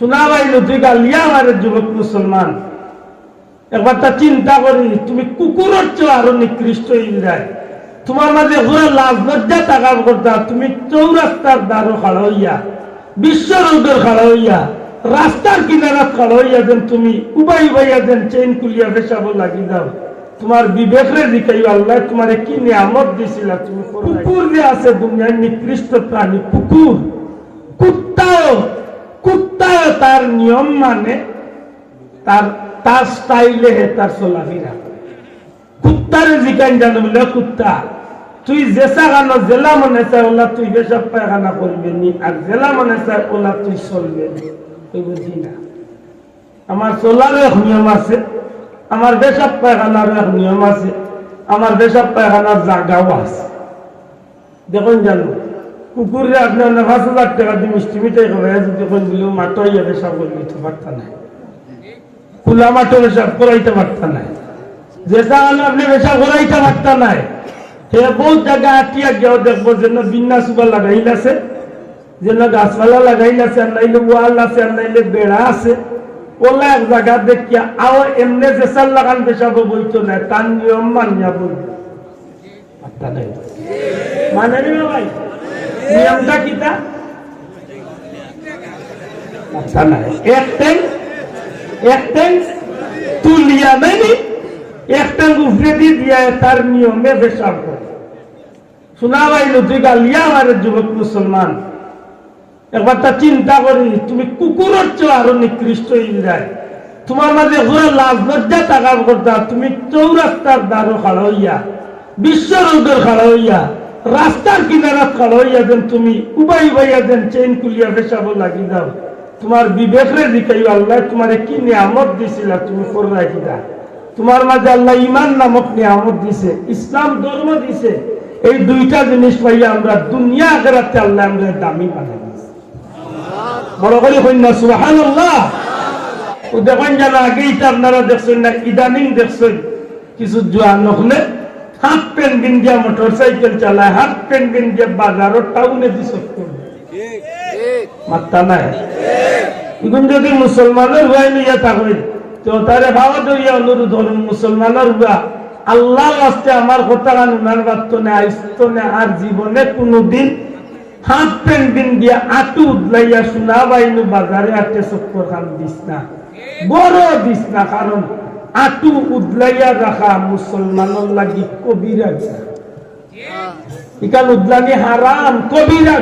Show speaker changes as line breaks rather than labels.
তুমি রাস্তার তুমি উবাই উবাইয়া যেন চেইন কুলিয়া পেশাব লাগি দাও তোমার বিবেকরে দিকাই আল্লাহ তোমার কি নিয়ামত দিছিল তুমি। কুকুর যে আছে দুনিয়ার নিকৃষ্ট প্রাণী কুকুর তার নিয়ম মানে তার তার স্টাইলে তার চলাফেরা। কুত্তারে জানো বলে কুত্তা, তুই জেসা গানো জেলা মনে চায় ওলা তুই পায়খানা করবে নি, আর জেলা মনে চায় ওলা তুই চলবে তুই বুঝি না। আমার এক নিয়ম আছে, আমার বেসব পায়খানারও এক নিয়ম আছে, আমার বেসব পায়খানার জায়গাও আছে। দেখুন জানো কুকুরে আপনার পাঁচ হাজার টাকা দিয়ে মিষ্টি মিঠাই করে যদি কোন মাটো পেশাব করলে পারতা না খোলা মাটো পেশাব করাইতে পারতা না যে চালানো আপনি পেশাব করাইতে পারতা নাই। সে বহুত জায়গা আটিয়া দেখব যেন বিন্যাস উবা লাগাইল আছে যেন গাছপালা লাগাইল আছে, আর নাইলে ওয়াল আছে, আর নাইলে বেড়া আছে। ওলা এক জায়গা দেখিয়া, আও এমনি জেসার লাগান পেশাব বইতো না, তার নিয়ম মানিয়া পারতা নাই? মানে নি ভাই? নিয়মটা আচ্ছা না, এক তুলিয়া উপরে দিয়ে দিয়া তার নিয়মে করে। শোনা গালিয়া আমার যুবক মুসলমান। একবার তা চিন্তা করি, তুমি কুকুরের চেয়ে আরও নিকৃষ্ট ইন্দ্রায়। তোমার মাঝে ঘুরে লাজ লজ্জা টাকা করতা তুমি চৌরাস্তার দ্বারও খাড়া হইয়া বিশ্ব রোডের খাড়া হইয়া রাস্তার কিনারাত হইয়া যেন তুমি, উবাই উবাইয়া যেন চেইন কুলিয়া পেশাব লাগি দাও। তোমার বিবেকরে দিকাই আল্লাহ, তোমার কি নিয়ামত দিছিল তুমি করে রাখি দা? তোমার মাঝে আল্লাহ ইমান নামক নিয়ামত দিছে, ইসলাম ধর্ম দিছে। এই দুইটা জিনিস পাইয়া আমরা দুনিয়া আখেরাতে আল্লাহ আমরা দামি বানাই বড় করে কন্যা ও দেখেন জানা আগেই তো আপনারা দেখছেন না, ইদানিং দেখছেন, কিছু জোয়া নখলে হাফ প্যান্ট গিঞ্জিয়া মোটর সাইকেল চালায়, হাফ প্যান্ট বাজারও টাউনে দিস মাত্তা নাই। এখন যদি মুসলমানের নিয়ে তো তারে অনুরোধ মুসলমানের হুয়া আমার কথা গান উনার বার্ত নে, আইস্ত নে, আর জীবনে কোনোদিন হাত পেন দিন দিয়া আটু উদলাইয়া শোনা বাইনু বাজারে আটে চক্কর খান দিস না। বড় দিস না, কারণ আটু উদলাইয়া রাখা মুসলমানের লাগি কবিরা। ইকান উদলানি হারাম কবিরা।